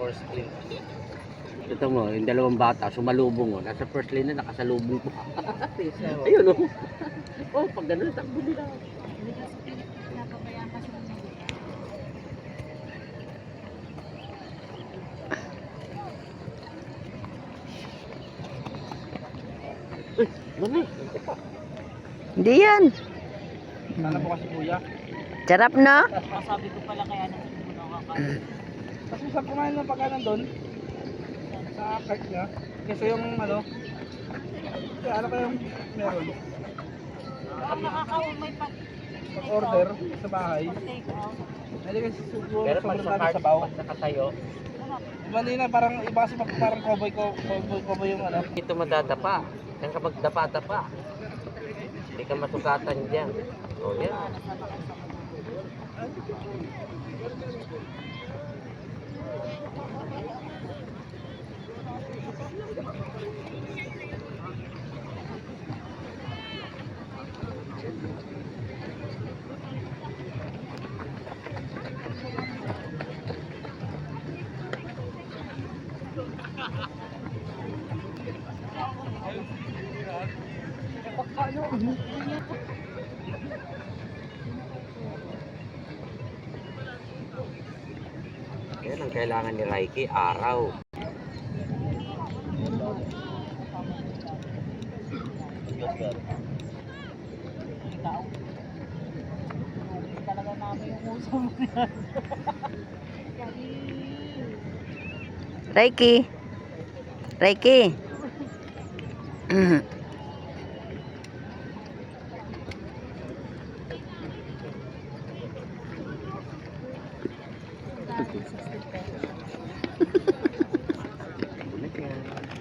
first lane. Ito mo, yung dalawang bata, sumalubong oh. Nasa first lane na, nakasalubong pa. Ayun oh. Oh, pag ganun, takbo nila. Mga Mami, Hindi yan. Sana po kasi kuya. Sarap na. Sabi ko pala kaya nang hindi mo nakakain. Kasi sa kumain ng pagkanan doon, sa cart niya, kasi yung ano, kaya ano kayong meron? Ang nakakaumay pa Pag-order sa bahay, hindi kasi siguro pero pag sa cart, sa pag nakatayo, Mali na, parang iba kasi pag- parang cowboy ko, cowboy, cowboy yung ano. ito madadapa. Yan kapag dapa-dapa. Hindi ka masukatan dyan. O yan. Yan ang kailangan ni Raiki, araw. Talaga namin yung uso mo Reiki. Thank mhm. you.